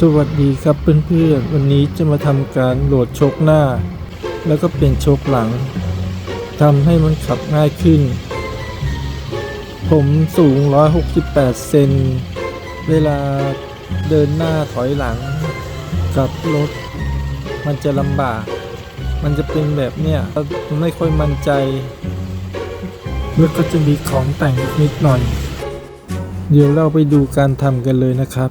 สวัสดีครับเพื่อนๆ วันนี้จะมาทำการโหลดโชคหน้า แล้วก็เปลี่ยนโชคหลังทำให้มันขับง่ายขึ้น ผมสูง 168 เซน เวลาเดินหน้าถอยหลัง กับรถ มันจะลำบาก มันจะเป็นแบบเนี้ยไม่ค่อยมั่นใจ แล้วก็จะมีของแต่งนิดหน่อย เดี๋ยวเราไปดูการทำกันเลยนะครับ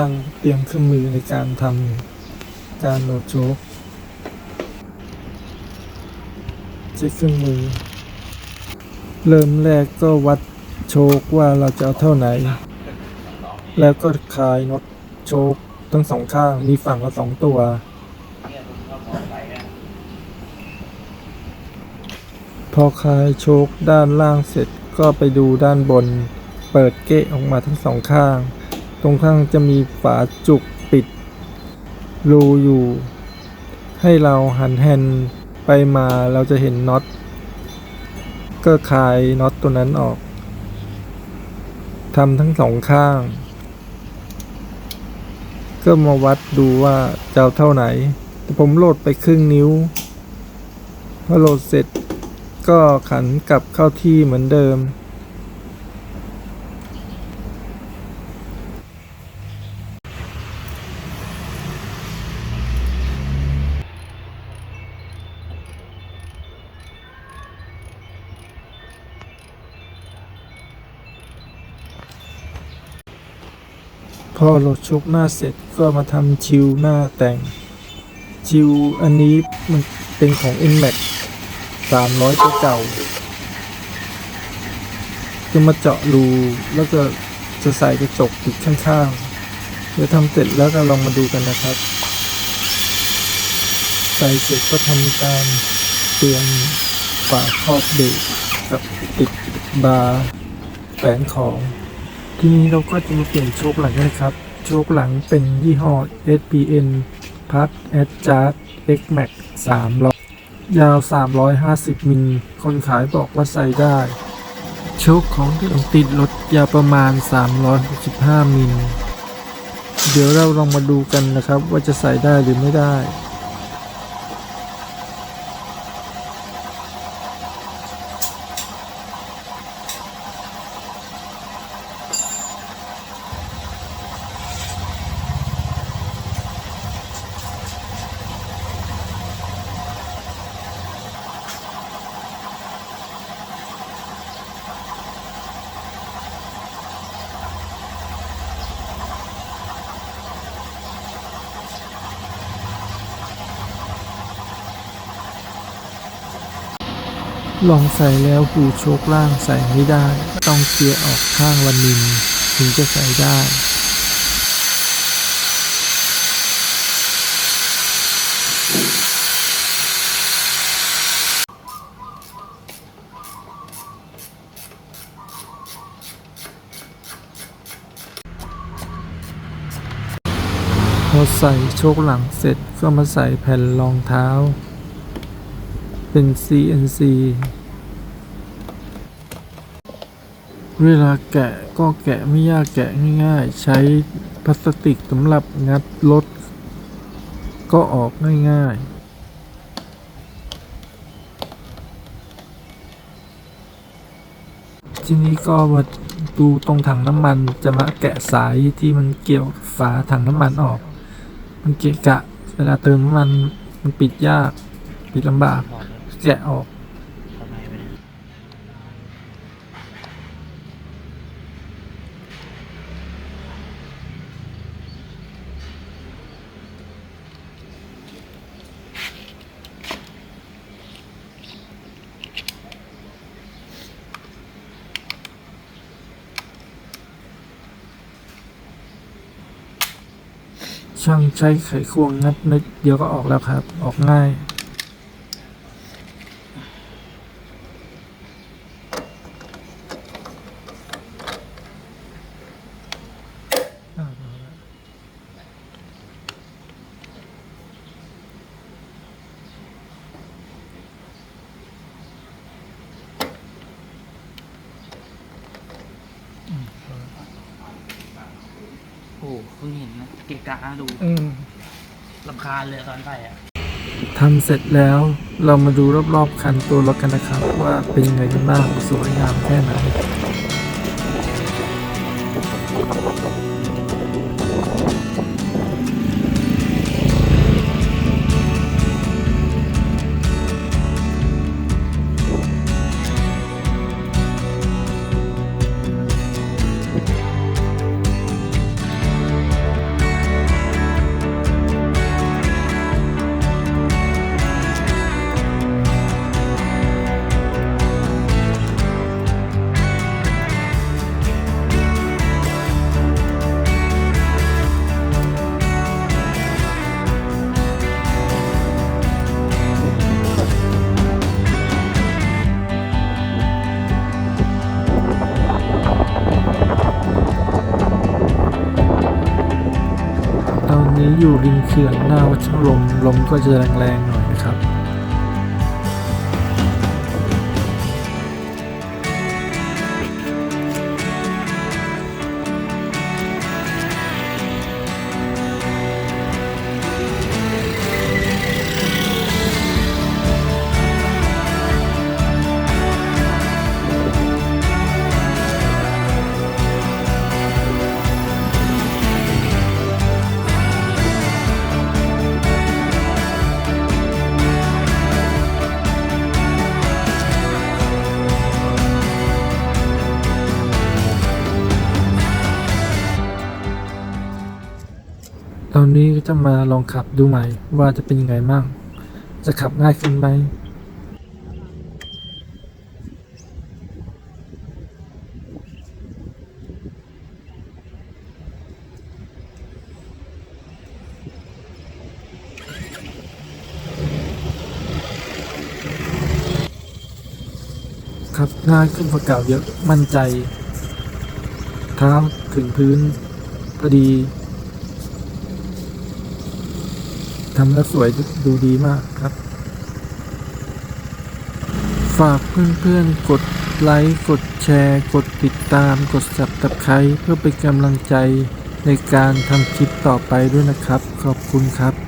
ช่างเตรียมเครื่องมือในการทำการโหลดโชคใช้เครื่องมือ เริ่มแรกก็วัดโชคว่าเราจะเอาเท่าไหน แล้วก็คลายน็อตโชคทั้งสองข้างมีฝั่งละสองตัว พอคลายโชคด้านล่างเสร็จก็ไปดูด้านบน เปิดเกะออกมาทั้งสองข้าง รงข้างจะมีฝาจุกปิด รูอยู่ ให้เราหันแฮนด์ไปมาเราจะเห็นน็อต ก็คลายน็อตตัวนั้นออกทำทั้งสองข้าง ก็มาวัดดูว่าจะเอาเท่าไหน แต่ผมโหลดไปครึ่งนิ้ว พอโหลดเสร็จก็ขันกลับเข้าที่เหมือนเดิม พอโหลดชุกหน้าเสร็จก็มาทำชิวหน้าแต่ง ชิวอันนี้มันเป็นของ NMAX 300 ตัวเก่าจะมาเจาะรูแล้วก็จะใส่กระจกติดข้างๆ เดี๋ยวทำเสร็จแล้วก็ลองมาดูกันนะครับ ใส่เสร็จก็ทำการเตรียมฝาครอบเบรกกับติดบาร์แฝนของ ทีนี้เราก็จะมาเปลี่ยนโชคหลังนะครับ โชคหลังเป็นยี่ห้อ SPN p a t Adjust X Max 300 ยาว 350 มิล คนขายบอกว่าใส่ได้ โชคของที่ติดรถยาวประมาณ 365 มิล เดี๋ยวเราลองมาดูกันนะครับว่าจะใส่ได้หรือไม่ได้ ลองใส่แล้วหูโชคล่างใส่ไม่ได้ ต้องเกียร์ออกข้างวันนินถึงจะใส่ได้พอใส่โชคหลังเสร็จก็มาใส่แผ่นรองเท้า เป็น CNC เวลาแกะก็แกะไม่ยากแกะง่ายๆ ใช้พลาสติกสำหรับงัดรถก็ออกง่ายๆทีนี้ก็มาดูตรงถังน้ำมันจะมาแกะสายที่มันเกี่ยวฝาถังน้ำมันออก มันเกะกะ เวลาเติมน้ำมันมันปิดยาก ปิดลำบาก แกะออกช่างใช้ไขควงงัดนิดเดียวก็ออกแล้วครับ ออกง่าย เกะกะดูอืมลำคาญเลยตอนใส่อะทำเสร็จแล้วเรามาดูรอบๆคันตัวรถกันนะครับ ว่าเป็นยังไงกันบ้างสวยงามแค่ไหน นี้อยู่ริมเขื่อนหน้าวัชรมลมก็จะแรงๆหน่อย ตอนนี้ก็จะมาลองขับดูใหม่ว่าจะเป็นยังไงมั่งจะขับง่ายขึ้นไหมครับง่ายขึ้นกว่าเก่าเยอะมั่นใจ เท้าถึงพื้นพอดี ทำแล้วสวยดูดีมากครับ ฝากเพื่อนๆ กดไลค์ กดแชร์ กดติดตาม กด subscribe เพื่อเป็นกำลังใจในการทำคลิปต่อไปด้วยนะครับ ขอบคุณครับ